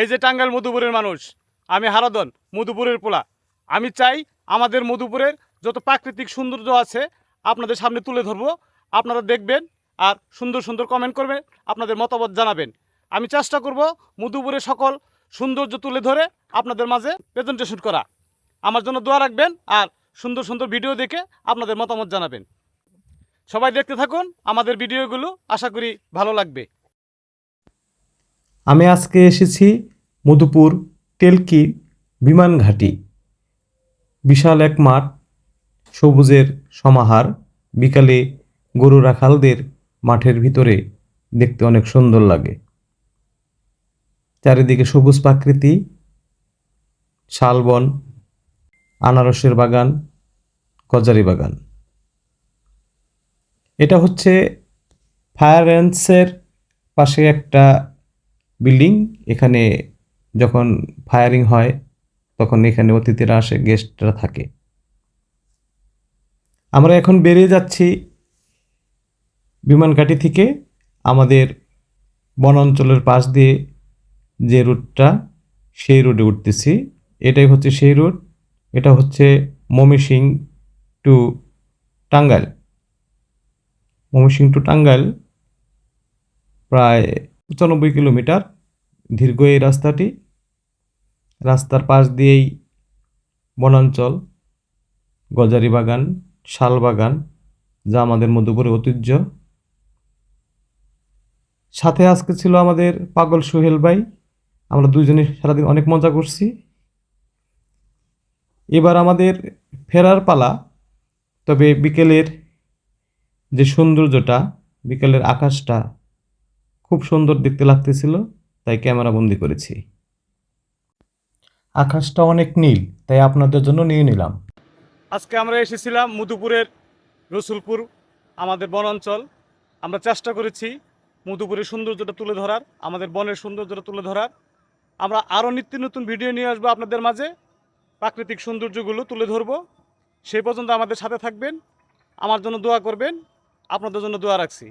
এই যে টাঙ্গাইল মধুপুরের মানুষ, আমি হারাদন মধুপুরের পোলা। আমি চাই আমাদের মধুপুরের যত প্রাকৃতিক সৌন্দর্য আছে আপনাদের সামনে তুলে ধরবো। আপনারা দেখবেন আর সুন্দর সুন্দর কমেন্ট করবেন, আপনাদের মতামত জানাবেন। আমি চেষ্টা করব মধুপুরের সকল সৌন্দর্য তুলে ধরে আপনাদের মাঝে প্রেজেন্টেশন করা। আমার জন্য দোয়া রাখবেন আর সুন্দর সুন্দর ভিডিও দেখে আপনাদের মতামত জানাবেন। সবাই দেখতে থাকুন, আমাদের ভিডিওগুলো আশা করি ভালো লাগবে। আমি আজকে এসেছি মধুপুর টেলকি বিমান ঘাঁটি। বিশাল এক মাঠ, সবুজের সমাহার, বিকালে গরু রাখালদের মাঠের ভিতরে দেখতে অনেক সুন্দর লাগে। চারিদিকে সবুজ প্রাকৃতি শালবন আনারসের বাগান গজারি বাগান। এটা হচ্ছে ফায়ার রেঞ্চের পাশে একটা বিল্ডিং এখানে যখন ফায়ারিং হয়, তখন এখানে অতিথিরা আসে গেস্টরা থাকে। আমরা এখন বেরিয়ে যাচ্ছি বিমানঘাটি থেকে আমাদের বনাঞ্চলের পাশ দিয়ে যে রুটটা, সেই রুটে উঠতেছি। এটাই হচ্ছে সেই রুট, এটা হচ্ছে মমিসিং টু টাঙ্গাইল। মমিসিং টু টাঙ্গাইল প্রায় পঁচানব্বই কিলোমিটার দীর্ঘ এই রাস্তাটি। রাস্তার পাশ দিয়েই বনাঞ্চল গজারি বাগান শাল বাগান যা আমাদের মধুপুরের ঐতিহ্য। সাথে আজকে ছিল আমাদের পাগল সোহেল ভাই। আমরা দুজনে সারাদিন অনেক মজা করছি। এবার আমাদের ফেরার পালা। তবে বিকেলের যে সৌন্দর্যটা, বিকেলের আকাশটা খুব সুন্দর দেখতে লাগতেছিল, তাই ক্যামেরা বন্দি করেছি। আকাশটা অনেক নীল, তাই আপনাদের জন্য নিয়ে নিলাম। আজকে আমরা এসেছিলাম মধুপুরের রসুলপুর, আমাদের বনাঞ্চল আমরা চেষ্টা করেছি মধুপুরের সৌন্দর্যটা তুলে ধরার, আমাদের বনের সৌন্দর্যটা তুলে ধরার। আমরা আরও নিত্য নতুন ভিডিও নিয়ে আসব আপনাদের মাঝে। প্রাকৃতিক সৌন্দর্যগুলো তুলে ধরবো। সেই পর্যন্ত আমাদের সাথে থাকবেন। আমার জন্য দোয়া করবেন। আপনাদের জন্য দোয়া রাখছি।